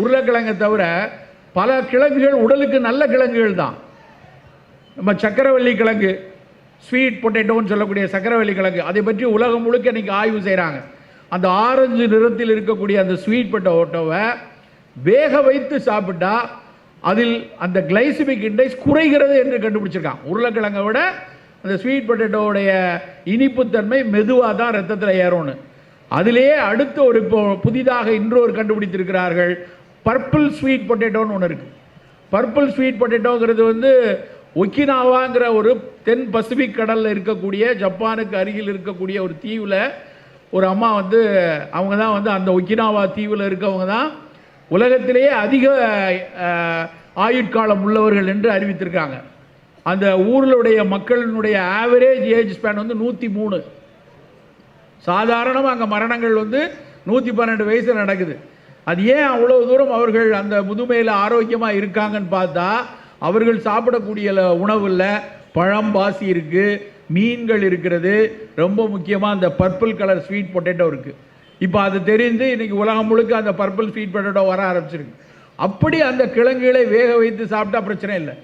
உருளைக்கிழங்கை தவிர பல கிழங்குகள் உடலுக்கு நல்ல கிழங்குகள் தான். நம்ம சக்கரவள்ளி கிழங்கு ஸ்வீட் பொட்டேட்டோன்னு சொல்லக்கூடிய சக்கரவள்ளி கிழங்கு. அதை பற்றி உலகம் முழுக்க இன்னைக்கு ஆய்வு செய்கிறாங்க அந்த ஆரஞ்சு நிறத்தில் இருக்கக்கூடிய அந்த ஸ்வீட் பொட்டேட்டோவை வேக வைத்து சாப்பிட்டா அதில் அந்த கிளைசிமிக் இண்டெக்ஸ் குறைகிறது என்று கண்டுபிடிச்சிருக்கான் உருளைக்கிழங்கை விட அந்த ஸ்வீட் பொட்டேட்டோவுடைய இனிப்புத்தன்மை மெதுவாக தான் ரத்தத்தில் ஏறும்னு. அதிலேயே அடுத்த ஒரு இப்போ புதிதாக இன்றொரு கண்டுபிடித்திருக்கிறார்கள். பர்பிள் ஸ்வீட் பொட்டேட்டோன்னு ஒன்று இருக்குது பர்பிள் ஸ்வீட் பொட்டேட்டோங்கிறது வந்து ஒக்கினாவாங்கிற ஒரு தென் பசிபிக் கடலில் இருக்கக்கூடிய ஜப்பானுக்கு அருகில் இருக்கக்கூடிய ஒரு தீவில் ஒரு அம்மா வந்து அவங்க தான் வந்து அந்த ஒக்கினாவா தீவில் இருக்கவங்க தான் உலகத்திலேயே அதிக ஆயுட்காலம் உள்ளவர்கள் என்று அறிவித்திருக்காங்க. அந்த ஊர்களுடைய மக்களினுடைய ஆவரேஜ் ஏஜ் ஸ்பேன் வந்து நூற்றி மூணு. சாதாரணமாக அங்கே மரணங்கள் வந்து நூற்றி பன்னெண்டு வயசு நடக்குது. அது ஏன் அவ்வளோ தூரம் அவர்கள் அந்த முதுமையில் ஆரோக்கியமாக இருக்காங்கன்னு பார்த்தா அவர்கள் சாப்பிடக்கூடிய உணவில் பழம் பாசி இருக்குது மீன்கள் இருக்கிறது ரொம்ப முக்கியமாக அந்த பர்பிள் கலர் ஸ்வீட் பொட்டேட்டோ இருக்குது இப்போ அது தெரிந்து இன்றைக்கி உலகம் முழுக்க அந்த பர்பிள் ஸ்வீட் பொட்டேட்டோ வர ஆரம்பிச்சிருக்கு. அப்படி அந்த கிழங்குகளை வேக வைத்து சாப்பிட்டா பிரச்சனை இல்லை.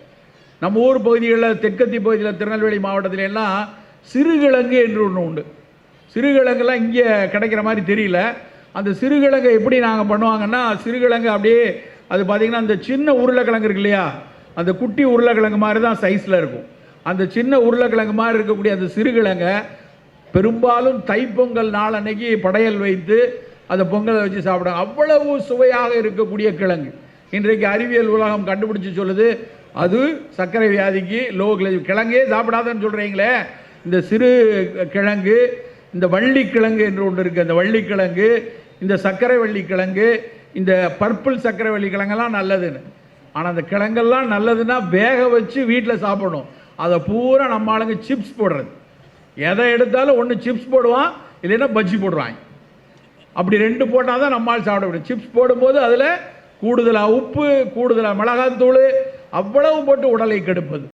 நம்ம ஊர் பகுதிகளில் தெற்கத்தி பகுதியில் திருநெல்வேலி மாவட்டத்தில் எல்லாம் சிறுகிழங்கு என்று ஒன்று உண்டு. சிறுகிழங்குலாம் இங்கே கிடைக்கிற மாதிரி தெரியல. அந்த சிறுகிழங்கை எப்படி நாங்கள் பண்ணுவாங்கன்னா சிறுகிழங்கு அப்படியே அது பார்த்தீங்கன்னா அந்த சின்ன உருளைக்கிழங்கு இருக்கு இல்லையா? அந்த குட்டி உருளைக்கிழங்கு மாதிரி தான் சைஸில் இருக்கும். அந்த சின்ன உருளைக்கிழங்கு மாதிரி இருக்கக்கூடிய அந்த சிறுகிழங்கை பெரும்பாலும் தைப்பொங்கல் நாள் அன்னைக்கு படையல் வைத்து அந்த பொங்கலை வச்சு சாப்பிடுவாங்க. அவ்வளவு சுவையாக இருக்கக்கூடிய கிழங்கு. இன்றைக்கு அறிவியல் உலகம் கண்டுபிடிச்சு சொல்லுது அது சர்க்கரை வியாதிக்கு லோ கிழங்கே சாப்பிடாதன்னு சொல்கிறீங்களே இந்த சிறு கிழங்கு இந்த வள்ளிக்கிழங்கு என்று ஒன்று இருக்குது அந்த வள்ளிக்கிழங்கு இந்த சர்க்கரை வள்ளிக்கிழங்கு இந்த பர்பிள் சர்க்கரை வள்ளிக்கிழங்கெல்லாம் நல்லதுன்னு. ஆனால் அந்த கிழங்கெல்லாம் நல்லதுன்னா வேக வச்சு வீட்டில் சாப்பிடணும். அதை பூரா நம்ம ஆளுங்க சிப்ஸ் போடுறது. எதை எடுத்தாலும் ஒன்று சிப்ஸ் போடுவான் இல்லைன்னா பஜ்ஜி போடுவாங்க அப்படி ரெண்டு போட்டால் தான் நம்மால் சாப்பிட முடியும். சிப்ஸ் போடும்போது அதில் கூடுதலாக உப்பு கூடுதலாக மிளகாத்தூள் அவ்வளவு போட்டு உடலை கெடுப்பது.